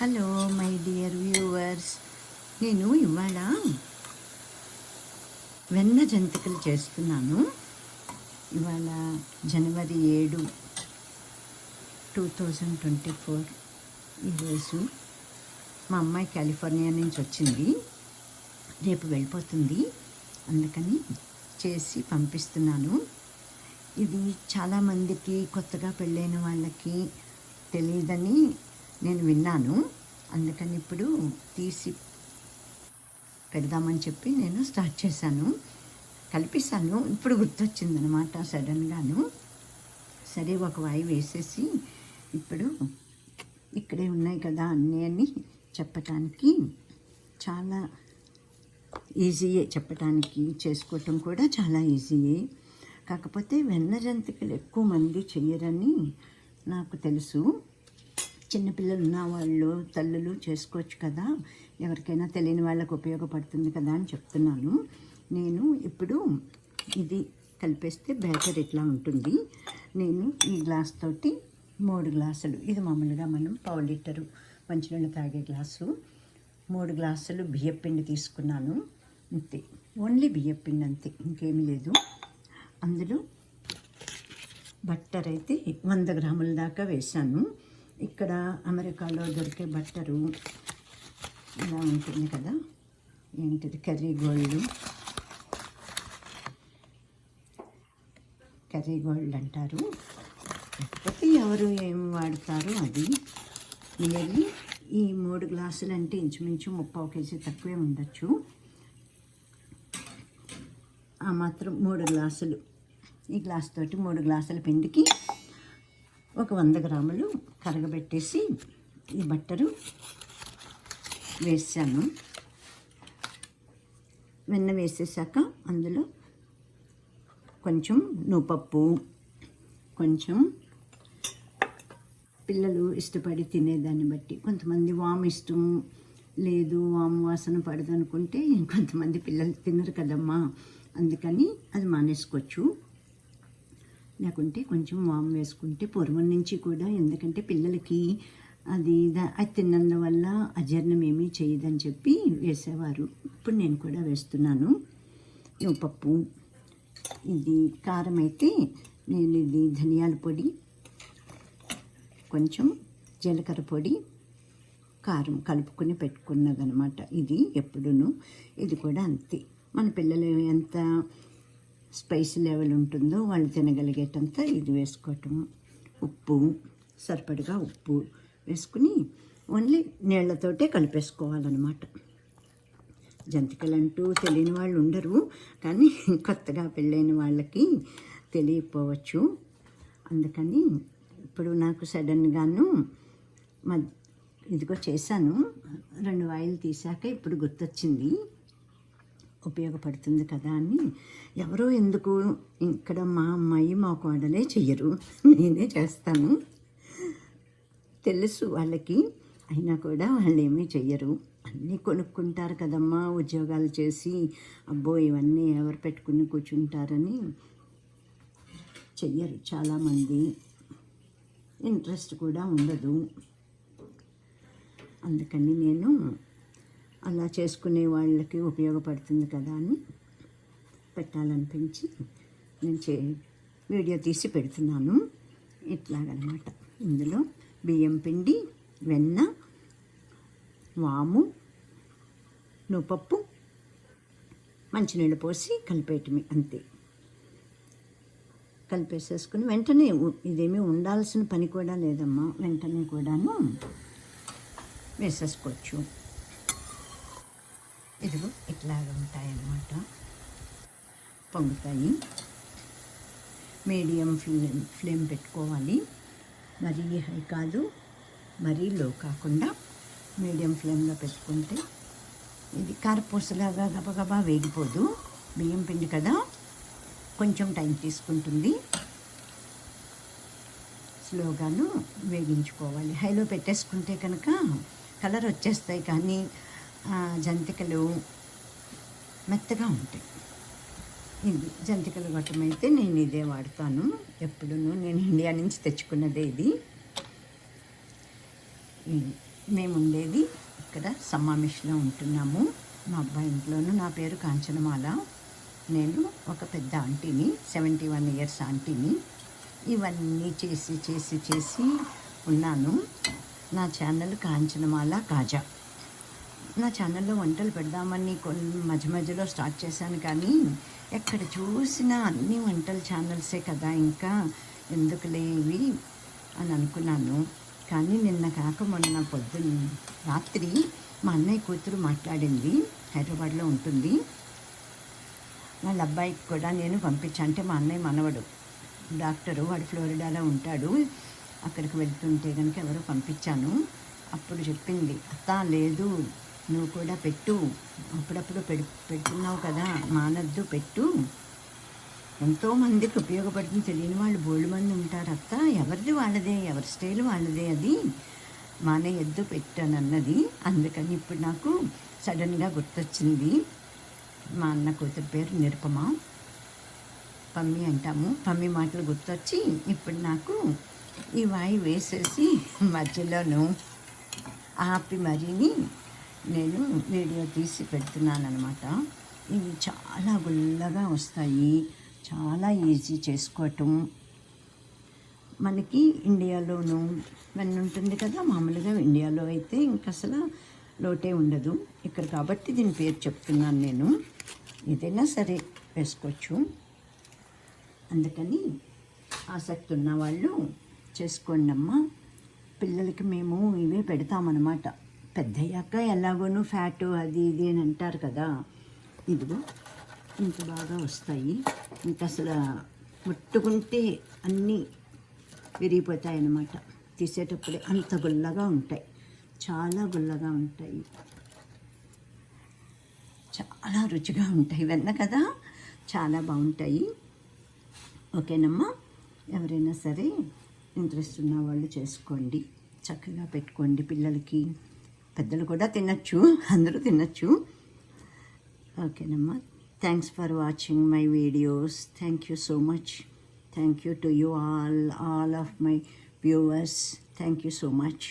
Hello my dear viewers నేను ఇవాళ వెన్న జంతికలు చేస్తున్నాను. ఇవాళ జనవరి ఏడు టూ థౌజండ్ ట్వంటీ ఫోర్ ఈరోజు మా అమ్మాయి కాలిఫోర్నియా నుంచి వచ్చింది. రేపు వెళ్ళిపోతుంది. అందుకని చేసి పంపిస్తున్నాను. ఇది చాలామందికి కొత్తగా పెళ్ళైన వాళ్ళకి తెలియదని నేను విన్నాను. అందుకని ఇప్పుడు తీసి పెడదామని చెప్పి నేను స్టార్ట్ చేశాను. కల్పిస్తాను ఇప్పుడు గుర్తొచ్చిందనమాట సడన్గాను. సరే ఒక వాయి వేసేసి ఇప్పుడు ఇక్కడే ఉన్నాయి కదా అన్నీ అని చెప్పటానికి చాలా ఈజీయే చెప్పటానికి చేసుకోవటం కూడా చాలా ఈజీయే. కాకపోతే వెన్న జంతికలు ఎక్కువ మంది చేయరని నాకు తెలుసు. చిన్నపిల్లలు ఉన్న వాళ్ళు తల్లులు చేసుకోవచ్చు కదా. ఎవరికైనా తెలియని వాళ్ళకు ఉపయోగపడుతుంది కదా అని చెప్తున్నాను. నేను ఇప్పుడు ఇది కలిపేస్తే బ్యాటర్ ఇట్లా ఉంటుంది. నేను ఈ గ్లాస్ తోటి మూడు గ్లాసులు ఇది మామూలుగా మనం పావు లీటరు మంచినీళ్ళు తాగే గ్లాసు. మూడు గ్లాసులు బియ్యపిండి తీసుకున్నాను. అంతే. ఓన్లీ బియ్యపిండి అంతే ఇంకేమీ లేదు. అందులో బట్టర్ అయితే వంద గ్రాముల దాకా వేశాను. ఇక్కడ అమెరికాలో దొరికే బట్టరు ఇలా ఉంటుంది కదా. ఏంటిది? Curry gold. కర్రీ గోల్డ్ అంటారు. లేకపోతే ఎవరు ఏం వాడతారు అది. నియర్లీ ఈ మూడు గ్లాసులు అంటే ఇంచుమించు ముప్పావు కేజీ తక్కువే ఉండొచ్చు. ఆ మాత్రం మూడు గ్లాసులు. ఈ గ్లాస్ తోటి మూడు గ్లాసుల పిండికి ఒక వంద గ్రాములు కరగబెట్టేసి ఈ బట్టరు వేసాను. వెన్న వేసేసాక అందులో కొంచెం నూపప్పు కొంచెం పిల్లలు ఇష్టపడి తినేదాన్ని బట్టి కొంతమంది వామ్ ఇష్టం లేదు వాము వాసన పడదనుకుంటే కొంతమంది పిల్లలు తినరు కదమ్మా అందుకని అది మానేసుకోవచ్చు. లేకుంటే కొంచెం వాము వేసుకుంటే పూర్వం నుంచి కూడా ఎందుకంటే పిల్లలకి అది దా- అది తిన్నందువల్ల అజీర్ణం ఏమీ చేయదని చెప్పి వేసేవారు. ఇప్పుడు నేను కూడా వేస్తున్నాను. పప్పు. ఇది కారం అయితే నేను ఇది ధనియాల పొడి కొంచెం జీలకర్ర పొడి కారం కలుపుకొని పెట్టుకున్నదనమాట ఇది ఎప్పుడును. ఇది కూడా అంతే. మన పిల్లలు ఎంత స్పైసీ లెవెల్ ఉంటుందో వాళ్ళు తినగలిగేటంత ఇది వేసుకోవటం. ఉప్పు సరిపడిగా ఉప్పు వేసుకుని ఓన్లీ నీళ్ళతోటే కలిపేసుకోవాలన్నమాట. జంతికలు అంటూ తెలియని వాళ్ళు ఉండరు కానీ కొత్తగా పెళ్ళైన వాళ్ళకి తెలియకపోవచ్చు. అందుకని ఇప్పుడు నాకు సడన్గాను మ ఇదిగో చేశాను రెండు వాయిలు తీసాక ఇప్పుడు గుర్తొచ్చింది. ఉపయోగపడుతుంది కదా అని ఎవరో ఎందుకు ఇక్కడ మా అమ్మాయి మా కోడలే చెయ్యరు. నేనే చేస్తాను. తెలుసు వాళ్ళకి. అయినా కూడా వాళ్ళు ఏమీ చెయ్యరు. అన్నీ కొనుక్కుంటారు కదమ్మా ఉద్యోగాలు చేసి. అబ్బో ఇవన్నీ ఎవరు పెట్టుకుని కూర్చుంటారని చెయ్యరు చాలామంది. ఇంట్రెస్ట్ కూడా ఉండదు. అందుకని నేను అలా చేసుకునే వాళ్ళకి ఉపయోగపడుతుంది కదా అని పెట్టాలనిపించి నేను చే వీడియో తీసి పెడుతున్నాను. ఇట్లాగనమాట. ఇందులో బియ్యం పిండి వెన్న వాము నువ్వుపప్పు మంచినీళ్ళు పోసి కలిపేయటమే అంతే. కలిపేసేసుకుని వెంటనే ఇదేమీ ఉండాల్సిన పని కూడా లేదమ్మా. వెంటనే కూడాను వేసేసుకోవచ్చు. ఇదిగో ఇట్లాగా ఉంటాయన్నమాట. పొంగుతాయి. మీడియం ఫ్లేమ్ ఫ్లేమ్ పెట్టుకోవాలి. మరీ హై కాదు మరీ లో కాకుండా మీడియం ఫ్లేమ్లో పెట్టుకుంటే ఇది కారపూసలాగా గబగబా వేగిపోదు. బియ్యం పిండి కదా కొంచెం టైం తీసుకుంటుంది. స్లోగాను వేగించుకోవాలి. హైలో పెట్టేసుకుంటే కనుక కలర్ వచ్చేస్తాయి కానీ జంతికలు మెత్తగా ఉంటాయి. ఇది జంతికలు గొట్టం అయితే నేను ఇదే వాడతాను. ఎప్పుడును నేను ఇండియా నుంచి తెచ్చుకున్నదే ఇది. మేము ఉండేది ఇక్కడ సమావేశంలో ఉంటున్నాము. మా అబ్బాయి ఇంట్లోనూ నా పేరు కాంచనమాల. నేను ఒక పెద్ద ఆంటీని సెవెంటీ వన్ ఇయర్స్ ఆంటీని. ఇవన్నీ చేసి చేసి చేసి ఉన్నాను. నా ఛానల్ కాంచనమాల కాజా. నా ఛానల్లో వంటలు పెడదామని కొన్ని మధ్య మధ్యలో స్టార్ట్ చేశాను కానీ ఎక్కడ చూసినా అన్ని వంటల ఛానల్సే కదా ఇంకా ఎందుకు లేవి అని అనుకున్నాను. కానీ నిన్న కాక మొన్న పొద్దున్న రాత్రి మా అన్నయ్య కూతురు మాట్లాడింది. హైదరాబాద్లో ఉంటుంది. వాళ్ళ అబ్బాయికి కూడా నేను పంపించాను అంటే మా అన్నయ్య మనవడు డాక్టరు. వాడు ఫ్లోరిడాలో ఉంటాడు. అక్కడికి వెళ్తుంటే కనుక ఎవరో పంపించాను. అప్పుడు చెప్పింది అత్త లేదు. నువ్వు కూడా పెట్టు. అప్పుడప్పుడు పెడు పెడుతున్నావు కదా మానద్దు పెట్టు. ఎంతోమందికి ఉపయోగపడుతుంది. తెలియని వాళ్ళు బోల్డ్ మంది ఉంటారు అక్క ఎవరిది వాళ్ళదే? ఎవరి స్టైల్ వాళ్ళదే అది? మానేయద్దు పెట్టానన్నది. అందుకని ఇప్పుడు నాకు సడన్గా గుర్తొచ్చింది. మా అన్న కూతురు పేరు నిరుపమ. పమ్మి అంటాము. పమ్మి మాటలు గుర్తొచ్చి ఇప్పుడు నాకు ఈ వాయి వేసేసి మధ్యలోను ఆపి మరీని నేను వీడియో తీసి పెడుతున్నాను అనమాట ఇవి చాలా గుల్లగా వస్తాయి. చాలా ఈజీ చేసుకోవటం. మనకి ఇండియాలోను ఇవన్నీ ఉంటుంది కదా. మామూలుగా ఇండియాలో అయితే ఇంకా అసలు లోటే ఉండదు ఇక్కడ కాబట్టి దీని పేరు చెప్తున్నాను నేను. ఏదైనా సరే వేసుకోవచ్చు. అందుకని ఆసక్తి ఉన్న వాళ్ళు చేసుకోండి అమ్మా పిల్లలకి మేము ఇవే పెడతామన్నమాట. పెద్దయ్యాక ఎలాగోనూ ఫ్యాట్ అది ఇది అని అంటారు కదా. ఇదిగో ఇంత బాగా వస్తాయి. ఇంకా అసలు ముట్టుకుంటే అన్నీ విరిగిపోతాయి అన్నమాట. తీసేటప్పుడే అంత గుల్లగా ఉంటాయి. చాలా గుల్లగా ఉంటాయి. చాలా రుచిగా ఉంటాయి. వెన్న కదా? చాలా బాగుంటాయి. ఓకేనమ్మా? ఎవరైనా సరే ఇంట్రెస్ట్ ఉన్న వాళ్ళు చేసుకోండి. చక్కగా పెట్టుకోండి పిల్లలకి. పెద్దలు కూడా తినచ్చు అందరూ తినచ్చు. ఓకేనమ్మా. Thanks for watching my videos thank you so much thank you to you all all of my viewers thank you so much